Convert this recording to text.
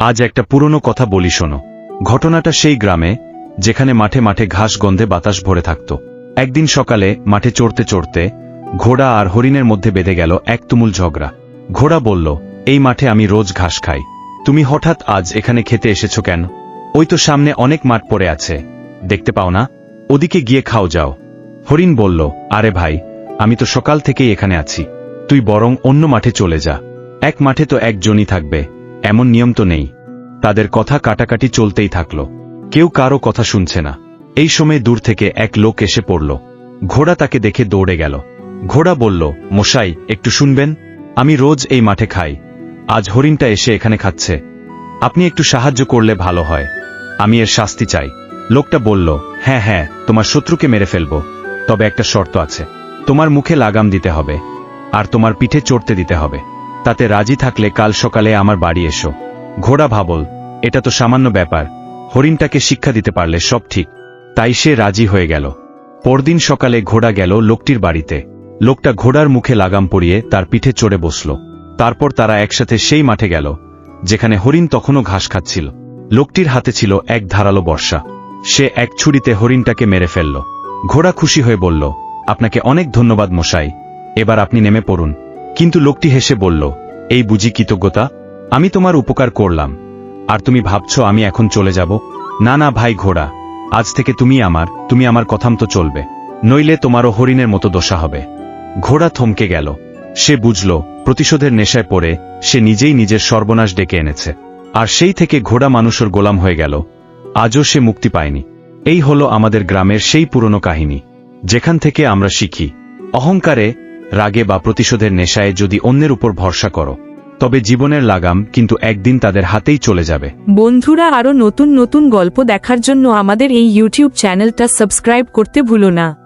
আজ একটা পুরনো কথা বলি শোনো। ঘটনাটা সেই গ্রামে, যেখানে মাঠে মাঠে ঘাস গন্ধে বাতাস ভরে থাকত। একদিন সকালে মাঠে চড়তে চড়তে ঘোড়া আর হরিণের মধ্যে বেঁধে গেল এক তুমুল ঝগড়া। ঘোড়া বলল, এই মাঠে আমি রোজ ঘাস খাই। তুমি হঠাৎ আজ এখানে খেতে এসেছ কেন? ওই তো সামনে অনেক মাঠ পড়ে আছে। দেখতে পাও না? ওদিকে গিয়ে খাও যাও। হরিণ বলল, আরে ভাই, আমি তো সকাল থেকেই এখানে আছি। তুই বরং অন্য মাঠে চলে যা। এক মাঠে তো একজনই থাকবে। এমন নিয়ম তো নেই। তাদের কথা কাটাকাটি চলতেই থাকল। কেউ কারও কথা শুনছে না। এই সময় দূর থেকে এক লোক এসে পড়ল। ঘোড়া তাকে দেখে দৌড়ে গেল। ঘোড়া বলল, মশাই, একটু শুনবেন? আমি রোজ এই মাঠে খাই। আজ হরিণটা এসে এখানে খাচ্ছে। আপনি একটু সাহায্য করলে ভালো হয়। আমি এর শাস্তি চাই। লোকটা বলল হ্যাঁ হ্যাঁ তোমার শত্রুকে মেরে ফেলব। তবে একটা শর্ত আছে। তোমার মুখে লাগাম দিতে হবে। আর তোমার পিঠে চড়তে দিতে হবে। তাতে রাজি থাকলে কাল সকালে আমার বাড়ি এসো। ঘোড়া ভাবল, এটা তো সামান্য ব্যাপার, হরিণটাকে শিক্ষা দিতে পারলে সব ঠিক। তাই সে রাজি হয়ে গেল। পরদিন সকালে ঘোড়া গেল লোকটির বাড়িতে। লোকটা ঘোড়ার মুখে লাগাম পরিয়ে তার পিঠে চড়ে বসল। তারপর তারা একসাথে সেই মাঠে গেল, যেখানে হরিণ তখনও ঘাস খাচ্ছিল। লোকটির হাতে ছিল এক ধারালো বর্ষা। সে এক ছুরিতে হরিণটাকে মেরে ফেলল। ঘোড়া খুশি হয়ে বলল, আপনাকে অনেক ধন্যবাদ মশাই, এবার আপনি নেমে পড়ুন। কিন্তু লোকটি হেসে বলল, এই বুঝি কৃতজ্ঞতা, আমি তোমার উপকার করলাম। আর তুমি ভাবছ আমি এখন চলে যাব? না না ভাই ঘোড়া, আজ থেকে তুমি আমার তুমি আমার কথাম তো চলবে। নইলে তোমারও হরিণের মতো দশা হবে। ঘোড়া থমকে গেল। সে বুঝল, প্রতিশোধের নেশায় পড়ে, সে নিজেই নিজের সর্বনাশ ডেকে এনেছে। আর সেই থেকে ঘোড়া মানুষের গোলাম হয়ে গেল। আজও সে মুক্তি পায়নি। এই হলো আমাদের গ্রামের সেই পুরনো কাহিনী। যেখান থেকে আমরা শিখি, অহংকারে রাগে বা প্রতিশোধের নেশায় যদি অন্যের উপর ভরসা করো, তবে জীবনের লাগাম কিন্তু একদিন তাদের হাতেই চলে যাবে। বন্ধুরা, আরও নতুন নতুন গল্প দেখার জন্য আমাদের এই ইউটিউব চ্যানেলটা সাবস্ক্রাইব করতে ভুলো না।